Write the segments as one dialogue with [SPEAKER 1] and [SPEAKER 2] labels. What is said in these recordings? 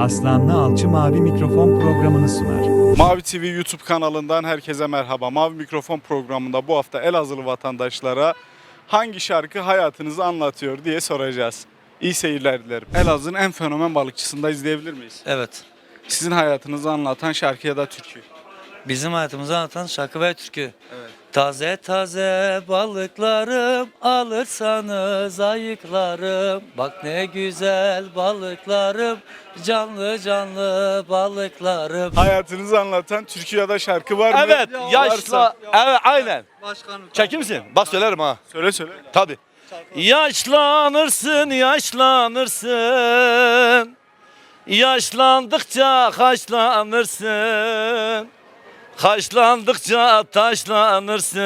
[SPEAKER 1] Aslanlı Alçı Mavi Mikrofon programını sunar.
[SPEAKER 2] Mavi TV YouTube kanalından herkese merhaba. Mavi Mikrofon programında bu hafta Elazığlı vatandaşlara hangi şarkı hayatınızı anlatıyor diye soracağız. İyi seyirler dilerim. Elazığ'ın en fenomen balıkçısında izleyebilir miyiz?
[SPEAKER 3] Evet.
[SPEAKER 2] Sizin hayatınızı anlatan şarkı ya da türkü.
[SPEAKER 3] Bizim hayatımızı anlatan şarkı ve türkü. Taze taze balıklarım alırsanız ayıklarım. Bak ne güzel balıklarım canlı canlı balıklarım.
[SPEAKER 2] Hayatınızı anlatan türkü ya da şarkı var mı?
[SPEAKER 4] Evet, yaşla.
[SPEAKER 2] Varsa-
[SPEAKER 4] Evet, aynen. Çekir misin? Bak söylerim ha.
[SPEAKER 2] Söyle söyle.
[SPEAKER 4] Tabii. Yaşlanırsın, yaşlanırsın. Yaşlandıkça haşlanırsın. Haşlandıkça taşlanırsın.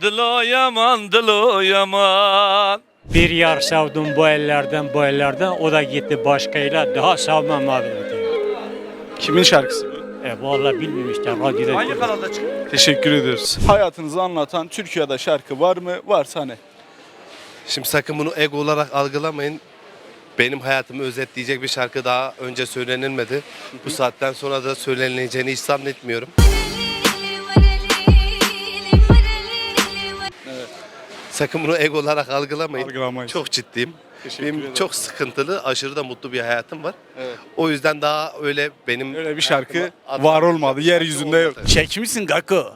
[SPEAKER 4] Dilo yaman, dilo yaman.
[SPEAKER 5] Bir yar savdum bu ellerden bu ellerden o da gitti başkayla daha savmam abi dedi.
[SPEAKER 2] Kimin şarkısı bu?
[SPEAKER 5] E vallahi bilmiyorum işte radyoda.
[SPEAKER 4] Hangi kanalda çıkıyor?
[SPEAKER 2] Teşekkür ediyoruz. Hayatınızı anlatan da şarkı var mı? Varsa ne?
[SPEAKER 6] Şimdi sakın bunu ego olarak algılamayın. Benim hayatımı özetleyecek bir şarkı daha önce söylenilmedi. Bu saatten sonra da söylenileceğini hiç zannetmiyorum. Sakın bunu ego olarak algılamayın.
[SPEAKER 2] Algılamayız.
[SPEAKER 6] Çok ciddiyim.
[SPEAKER 2] Teşekkür
[SPEAKER 6] Benim
[SPEAKER 2] ederim.
[SPEAKER 6] çok sıkıntılı, aşırı da mutlu bir hayatım var.
[SPEAKER 2] Evet.
[SPEAKER 6] O yüzden daha öyle benim
[SPEAKER 2] Öyle bir şarkı var olmadı. Yeryüzünde yok. Çekmişsin Gako.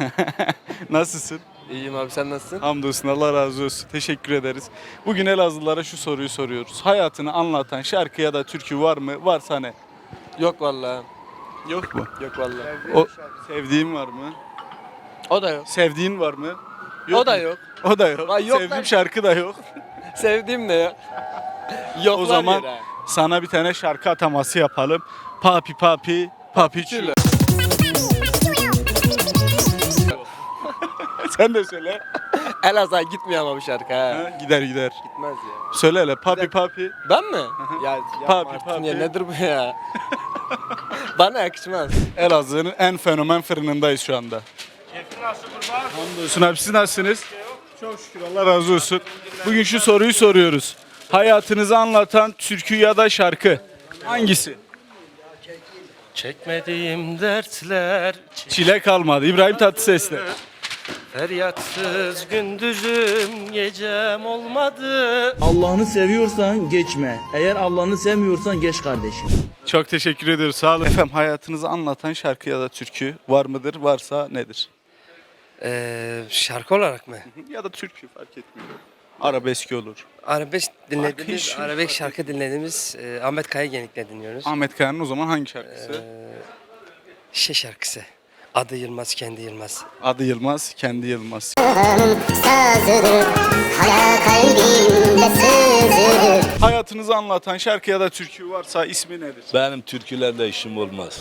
[SPEAKER 2] Nasılsın?
[SPEAKER 7] İyiyim abi sen nasılsın?
[SPEAKER 2] Hamdolsun Allah razı olsun. Teşekkür ederiz. Bugün Elazığlılara şu soruyu soruyoruz. Hayatını anlatan şarkı ya da türkü var mı? Varsa ne?
[SPEAKER 7] Yok vallahi.
[SPEAKER 2] Yok mu?
[SPEAKER 7] Yok vallahi.
[SPEAKER 2] O sevdiğin var mı?
[SPEAKER 7] O da yok.
[SPEAKER 2] Sevdiğin var mı?
[SPEAKER 7] o da
[SPEAKER 2] mu?
[SPEAKER 7] yok.
[SPEAKER 2] O da yok.
[SPEAKER 7] Vay yok
[SPEAKER 2] Sevdiğim
[SPEAKER 7] lan.
[SPEAKER 2] şarkı da yok.
[SPEAKER 7] Sevdiğim de yok. Yoklar
[SPEAKER 2] o zaman
[SPEAKER 7] yere.
[SPEAKER 2] sana bir tane şarkı ataması yapalım. Papi papi papi çü. Sen de söyle.
[SPEAKER 7] Elazığ'a gitmiyor ama bu şarkı ha.
[SPEAKER 2] Ha, gider gider.
[SPEAKER 7] Gitmez ya.
[SPEAKER 2] Söyle hele papi papi.
[SPEAKER 7] Ben mi? ya
[SPEAKER 2] Papi, papi.
[SPEAKER 7] ya nedir bu ya? Bana yakışmaz.
[SPEAKER 2] Elazığ'ın en fenomen fırınındayız şu anda. Hamdolsun abi siz nasılsınız? Çok şükür Allah razı olsun. Bugün şu soruyu soruyoruz. Hayatınızı anlatan türkü ya da şarkı hangisi?
[SPEAKER 4] Çekmediğim dertler,
[SPEAKER 2] Çile kalmadı. İbrahim Tatlıses'le.
[SPEAKER 4] Feryatsız gündüzüm gecem olmadı.
[SPEAKER 8] Allah'ını seviyorsan geçme. Eğer Allah'ını sevmiyorsan geç kardeşim.
[SPEAKER 2] Çok teşekkür ediyoruz. Sağ olun. Efendim hayatınızı anlatan şarkı ya da türkü var mıdır? Varsa nedir?
[SPEAKER 9] Ee, şarkı olarak mı?
[SPEAKER 2] Ya da türkü fark etmiyor. Arabesk olur.
[SPEAKER 9] Arabesk dinlediğimiz,
[SPEAKER 2] şu,
[SPEAKER 9] arabesk şarkı dinlediğimiz e, Ahmet Kaya Genik'le dinliyoruz.
[SPEAKER 2] Ahmet Kaya'nın o zaman hangi şarkısı?
[SPEAKER 9] Şey şarkısı. Adı Yılmaz, kendi Yılmaz.
[SPEAKER 2] Adı Yılmaz, kendi Yılmaz. Hayatınızı anlatan şarkı ya da türkü varsa ismi nedir?
[SPEAKER 10] Benim türkülerle işim olmaz.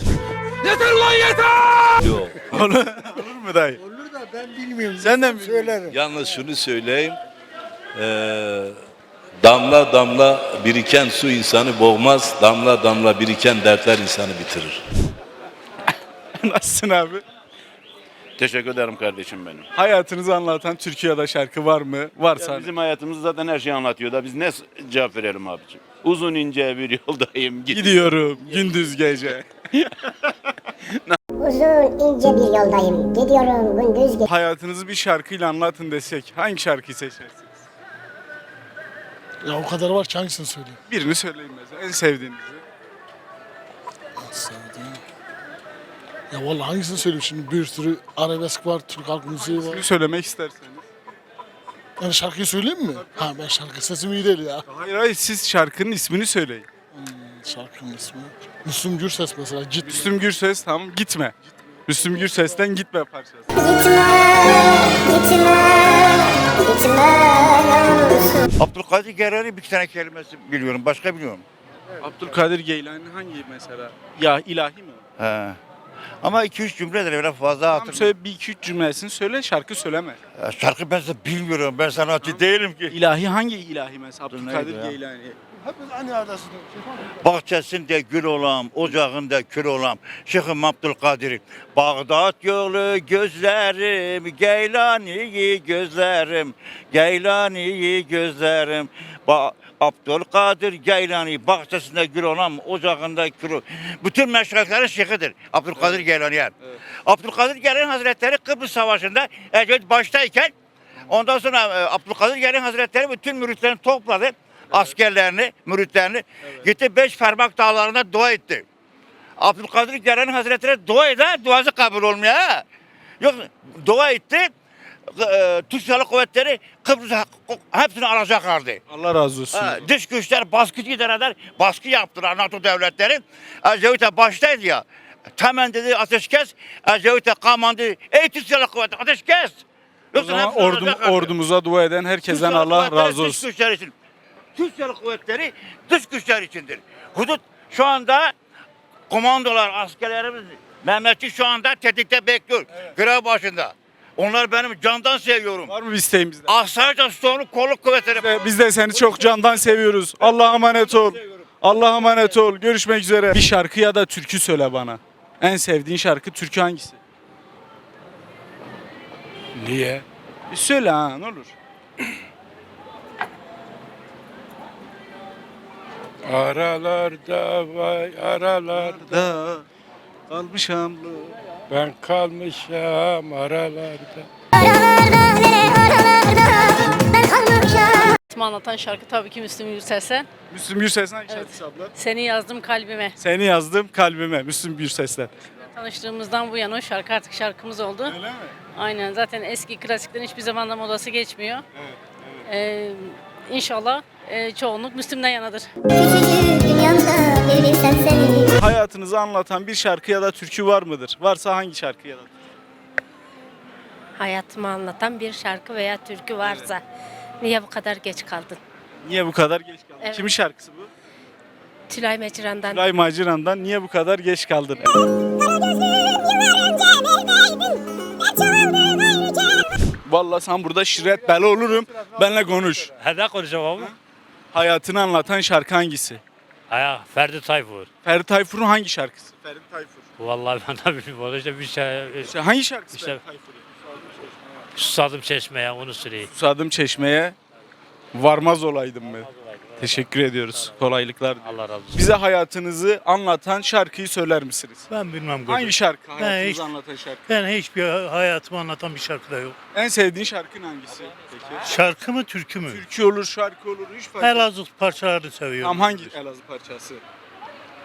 [SPEAKER 10] Yeter lan yeter! Yok.
[SPEAKER 2] Olur mu dayı? Olur da ben bilmiyorum. Sen de mi? Söylerim.
[SPEAKER 10] Yalnız şunu söyleyeyim. Ee, damla damla biriken su insanı boğmaz. Damla damla biriken dertler insanı bitirir.
[SPEAKER 2] Nasılsın abi?
[SPEAKER 11] Teşekkür ederim kardeşim benim.
[SPEAKER 2] Hayatınızı anlatan da şarkı var mı? Varsa
[SPEAKER 11] Ya bizim hayatımız zaten her şeyi anlatıyor da biz ne cevap verelim abicim? Uzun ince bir yoldayım. Git.
[SPEAKER 2] gidiyorum gündüz gece.
[SPEAKER 12] Uzun ince bir yoldayım Gidiyorum gündüz gece
[SPEAKER 2] Hayatınızı bir şarkıyla anlatın desek hangi şarkıyı seçersiniz?
[SPEAKER 13] Ya o kadar var ki hangisini söyleyeyim?
[SPEAKER 2] Birini söyleyin mesela en sevdiğinizi.
[SPEAKER 13] Sevdiğim. Ya vallahi hangisini söyleyeyim şimdi bir sürü arabesk var, Türk halk müziği var.
[SPEAKER 2] Bir söylemek isterseniz.
[SPEAKER 13] Yani şarkıyı söyleyeyim mi? Ha ben şarkı sesim iyi değil ya.
[SPEAKER 2] Hayır hayır siz şarkının ismini söyleyin.
[SPEAKER 13] Şarkının ismi. Müslüm Gürses mesela Git.
[SPEAKER 2] Müslüm Gürses tamam gitme. Müslüm Gürses'ten gitme parçası.
[SPEAKER 12] Gitme Gitme Gitme
[SPEAKER 11] Abdülkadir Gerer'i bir tane kelimesi biliyorum. Başka biliyorum.
[SPEAKER 2] Abdülkadir Geylani hangi mesela? Ya ilahi mi?
[SPEAKER 11] He. Ama 2-3 cümledir öyle fazla
[SPEAKER 2] Tamam
[SPEAKER 11] hatırlamıyorum.
[SPEAKER 2] söyle bir iki üç cümlesini söyle şarkı söyleme.
[SPEAKER 11] Şarkı ben size bilmiyorum. Ben sanatçı değilim ki.
[SPEAKER 2] İlahi hangi ilahi mesela? Abdülkadir
[SPEAKER 11] neydi ya?
[SPEAKER 2] Geylani.
[SPEAKER 13] Hepimiz aynı yerdesiniz.
[SPEAKER 11] Bahçesinde gül olam, ocağında kül olam. Şeyhim Abdülkadir. Bağdat yolu gözlerim, Geylani'yi gözlerim, Geylani'yi gözlerim. Ba Abdülkadir Geylani bahçesinde gül olam, ocağında olam. Bütün meşriklerin şeyhidir. Abdülkadir Geylani. Abdülkadir Geylani Hazretleri Kıbrıs Savaşı'nda Ecevit baştayken ondan sonra e, Abdülkadir Geylani Hazretleri bütün müritlerini topladı. Askerlerini, müritlerini gitti beş parmak dağlarında dua etti. Abdülkadir Geylani Hazretleri dua eder, duası kabul olmuyor. Yok dua etti. E, Türk Silahlı Kuvvetleri Kıbrıs'ı hepsini alacaklardı.
[SPEAKER 2] Allah razı olsun.
[SPEAKER 11] Dış güçler baskıcı idareler baskı yaptılar NATO devletleri. Ecevit'e baştaydı ya. Hemen dedi ateşkes. Ecevit'e kamandı. Ey Türk Silahlı Kuvvetleri ateşkes.
[SPEAKER 2] O zaman ordum, ordumuza dua eden herkesten Allah razı
[SPEAKER 11] Dış
[SPEAKER 2] olsun.
[SPEAKER 11] güçler için. Türk Silahlı Kuvvetleri dış güçler içindir. Hudut şu anda komandolar, askerlerimiz Mehmetçik şu anda tetikte bekliyor. Görev başında. Onlar benim candan seviyorum.
[SPEAKER 2] Var mı bir isteğin bizden?
[SPEAKER 11] Asarca sonu kolluk kuvvetleri.
[SPEAKER 2] Biz de- Biz de seni çok candan seviyoruz. Allah'a emanet ol. Allah'a emanet ol. Görüşmek üzere. Bir şarkı ya da türkü söyle bana. En sevdiğin şarkı türkü hangisi?
[SPEAKER 11] Niye?
[SPEAKER 2] Bir söyle ha ne olur.
[SPEAKER 11] Aralarda vay aralarda
[SPEAKER 2] Da kalmışam.
[SPEAKER 11] Ben kalmışım aralarda.
[SPEAKER 12] Ben anlatan şarkı tabii ki Müslüm Gürses'e.
[SPEAKER 2] Müslüm Gürses'in hangi şarkısı abla?
[SPEAKER 12] Seni yazdım kalbime.
[SPEAKER 2] Seni yazdım kalbime Müslüm Gürses'ten.
[SPEAKER 12] Tanıştığımızdan bu yana o şarkı artık şarkımız oldu.
[SPEAKER 2] Öyle mi?
[SPEAKER 12] Aynen zaten eski klasiklerin hiçbir zaman da modası geçmiyor. Ee, inşallah e, çoğunluk Müslüm'den yanadır.
[SPEAKER 2] Hayatınızı anlatan bir şarkı ya da türkü var mıdır? Varsa hangi şarkı ya da?
[SPEAKER 12] Hayatımı anlatan bir şarkı veya türkü varsa niye bu kadar geç kaldın?
[SPEAKER 2] Niye bu kadar geç kaldın?
[SPEAKER 12] Evet.
[SPEAKER 2] Kimin şarkısı bu?
[SPEAKER 12] Tülay Mecran'dan.
[SPEAKER 2] Tülay Maciran'dan niye bu kadar geç kaldın? Vallahi sen burada şirret bela olurum. Benle konuş.
[SPEAKER 5] Hede konuşacağım abi.
[SPEAKER 2] Hayatını anlatan şarkı hangisi?
[SPEAKER 5] Aya Ferdi Tayfur.
[SPEAKER 2] Ferdi Tayfur'un hangi şarkısı? Ferdi Tayfur.
[SPEAKER 5] Vallahi ben de bilmiyorum. O işte bir şey
[SPEAKER 2] İşte hangi şarkısı
[SPEAKER 5] İşte-
[SPEAKER 2] Ferdi Tayfur'un?
[SPEAKER 5] susadım çeşmeye onu süreyim.
[SPEAKER 2] Susadım çeşmeye varmaz olaydım ben. Teşekkür ediyoruz. Kolaylıklar.
[SPEAKER 5] Allah razı olsun.
[SPEAKER 2] Bize hayatınızı anlatan şarkıyı söyler misiniz?
[SPEAKER 14] Ben bilmem.
[SPEAKER 2] Hangi şarkı?
[SPEAKER 14] Ben
[SPEAKER 2] Hayatınızı
[SPEAKER 14] hiç-
[SPEAKER 2] anlatan şarkı.
[SPEAKER 14] Ben hiçbir hayatımı anlatan bir şarkı da yok.
[SPEAKER 2] En sevdiğin şarkın hangisi? Peki.
[SPEAKER 14] Şarkı mı türkü mü?
[SPEAKER 2] Türkü olur, şarkı olur, hiç fark etmez.
[SPEAKER 14] Elazığ parçalarını seviyorum.
[SPEAKER 2] Tam hangi Elazığ parçası?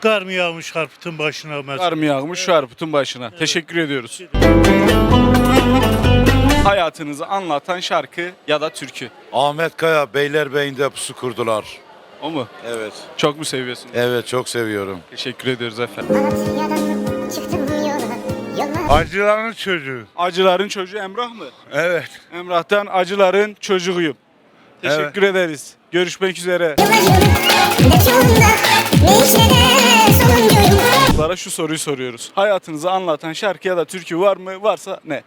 [SPEAKER 14] Kar mı yağmış harputun başına mesela.
[SPEAKER 2] Kar mı yağmış şu arputun başına. Teşekkür ediyoruz. Hayatınızı anlatan şarkı ya da türkü.
[SPEAKER 11] Ahmet Kaya Beylerbeyi'nde pusu kurdular.
[SPEAKER 2] O mu?
[SPEAKER 11] Evet.
[SPEAKER 2] Çok mu seviyorsun?
[SPEAKER 11] Evet çok seviyorum.
[SPEAKER 2] Teşekkür ediyoruz efendim.
[SPEAKER 11] Acıların çocuğu.
[SPEAKER 2] Acıların çocuğu Emrah mı?
[SPEAKER 11] Evet.
[SPEAKER 2] Emrah'tan acıların çocuğuyum. Teşekkür ederiz. Görüşmek üzere.
[SPEAKER 12] ne çolunda ne işte de sonuncuyum.
[SPEAKER 2] Lara şu soruyu soruyoruz. Hayatınızı anlatan şarkı ya da türkü var mı? Varsa ne?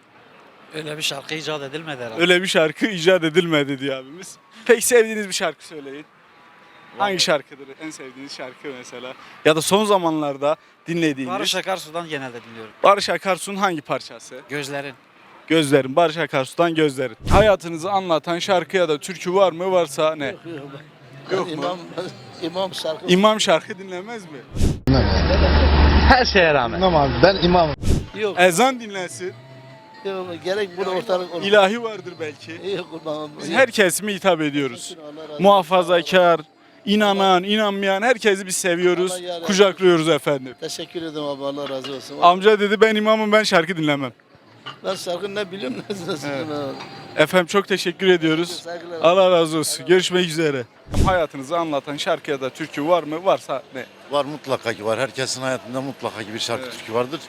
[SPEAKER 3] Öyle bir şarkı icat edilmedi herhalde.
[SPEAKER 2] Öyle bir şarkı icat edilmedi diyor abimiz. Peki sevdiğiniz bir şarkı söyleyin. Hangi şarkıdır en sevdiğiniz şarkı mesela? Ya da son zamanlarda dinlediğiniz.
[SPEAKER 3] Barış Akarsu'dan genelde dinliyorum.
[SPEAKER 2] Barış Akarsu'nun hangi parçası?
[SPEAKER 3] Gözlerin.
[SPEAKER 2] Gözlerin. Barış Akarsu'dan Gözlerin. Hayatınızı anlatan şarkı ya da türkü var mı? Varsa ne? Yok mu?
[SPEAKER 13] İmam, imam şarkı.
[SPEAKER 2] İmam şarkı dinlemez mi?
[SPEAKER 8] Her şeye rağmen.
[SPEAKER 13] Tamam ben imamım. Yok,
[SPEAKER 2] Ezan dinlensin.
[SPEAKER 13] Yok gerek burada ortalık olur.
[SPEAKER 2] İlahi vardır belki.
[SPEAKER 13] Yok
[SPEAKER 2] Biz herkes mi hitap ediyoruz? Muhafazakar, inanan, inanmayan herkesi biz seviyoruz.
[SPEAKER 13] Allah yarabbim.
[SPEAKER 2] Kucaklıyoruz efendim.
[SPEAKER 13] Teşekkür ederim abi Allah razı olsun.
[SPEAKER 2] Amca dedi ben imamım ben şarkı dinlemem.
[SPEAKER 13] Ben şarkı ne biliyorum ne nasıl
[SPEAKER 2] Efendim çok teşekkür ediyoruz.
[SPEAKER 13] Saygılar.
[SPEAKER 2] Allah razı olsun. Görüşmek üzere. Hayatınızı anlatan şarkı ya da türkü var mı? Varsa ne?
[SPEAKER 11] Var mutlaka ki var. Herkesin hayatında mutlaka ki bir şarkı türkü vardır.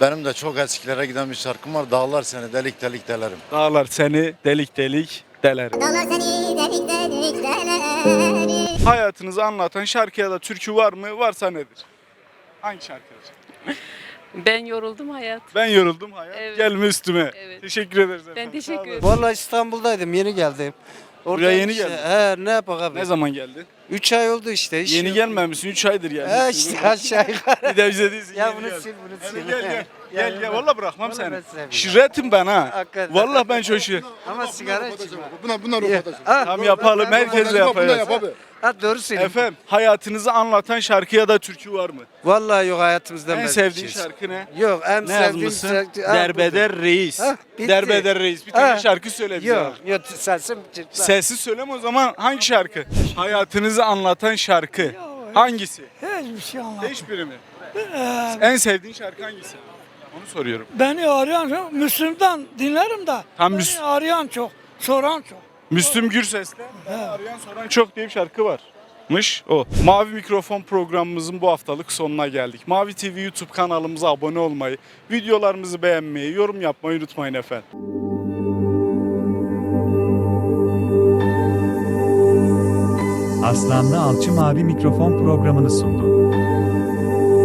[SPEAKER 11] Benim de çok eskilere giden bir şarkım var. Dağlar seni delik delik delerim.
[SPEAKER 2] Dağlar seni delik delik deler.
[SPEAKER 12] Dağlar seni delik delik deler.
[SPEAKER 2] Hayatınızı anlatan şarkı ya da türkü var mı? Varsa nedir? Hangi şarkıdır?
[SPEAKER 12] Ben yoruldum hayat.
[SPEAKER 2] Ben yoruldum hayat.
[SPEAKER 12] Evet.
[SPEAKER 2] Gelme üstüme.
[SPEAKER 12] Evet.
[SPEAKER 2] Teşekkür ederiz efendim.
[SPEAKER 12] Ben teşekkür ederim.
[SPEAKER 3] Vallahi İstanbul'daydım yeni geldim.
[SPEAKER 2] Buraya yeni geldin.
[SPEAKER 3] He ne yapak abi?
[SPEAKER 2] Ne zaman geldin?
[SPEAKER 9] 3 ay oldu işte. iş
[SPEAKER 2] Yeni
[SPEAKER 9] yok.
[SPEAKER 2] gelmemişsin 3 aydır gelmişsin.
[SPEAKER 9] işte aşağı yukarı.
[SPEAKER 2] Bir de bize değilsin.
[SPEAKER 9] Ya bunu sil bunu sil.
[SPEAKER 2] Gel gel. Gel gel. Valla bırakmam
[SPEAKER 9] Vallahi
[SPEAKER 2] seni. Şirretim ben ha.
[SPEAKER 9] Hakikaten.
[SPEAKER 2] Valla ben çok şir.
[SPEAKER 9] Ama sigara içme.
[SPEAKER 13] Bunlar, bunlar
[SPEAKER 9] ha,
[SPEAKER 2] Tam yapalım. Herkesle yapacağız.
[SPEAKER 9] Ha doğru söylüyorsun.
[SPEAKER 2] Efendim hayatınızı anlatan şarkı ya da türkü var mı?
[SPEAKER 9] Vallahi yok hayatımızda
[SPEAKER 2] En sevdiğin
[SPEAKER 9] şey.
[SPEAKER 2] şarkı ne?
[SPEAKER 9] Yok en
[SPEAKER 2] Ne
[SPEAKER 9] sevdiğim
[SPEAKER 2] yazmışsın?
[SPEAKER 9] şarkı- Ha,
[SPEAKER 2] Derbeder Reis.
[SPEAKER 9] Ha, bitti.
[SPEAKER 2] Derbeder Reis. Bir tane
[SPEAKER 9] Ha.
[SPEAKER 2] şarkı söyle bize.
[SPEAKER 9] Yok yok çıksa.
[SPEAKER 2] Sessiz söyleme o zaman hangi şarkı? Hayatınızı anlatan şarkı. Hangisi?
[SPEAKER 15] Hiçbir şey anlamadım.
[SPEAKER 2] Hiçbiri mi? En sevdiğin şarkı hangisi? Onu soruyorum.
[SPEAKER 15] Beni arayan çok, Müslüm'den dinlerim de.
[SPEAKER 2] Tam
[SPEAKER 15] beni
[SPEAKER 2] Müs-
[SPEAKER 15] arayan çok, soran çok.
[SPEAKER 2] Müslüm Gürses'te beni arayan soran çok diye bir şarkı varmış o. Mavi Mikrofon programımızın bu haftalık sonuna geldik. Mavi TV YouTube kanalımıza abone olmayı, videolarımızı beğenmeyi, yorum yapmayı unutmayın efendim.
[SPEAKER 1] Aslanlı Alçı Mavi Mikrofon programını sundu.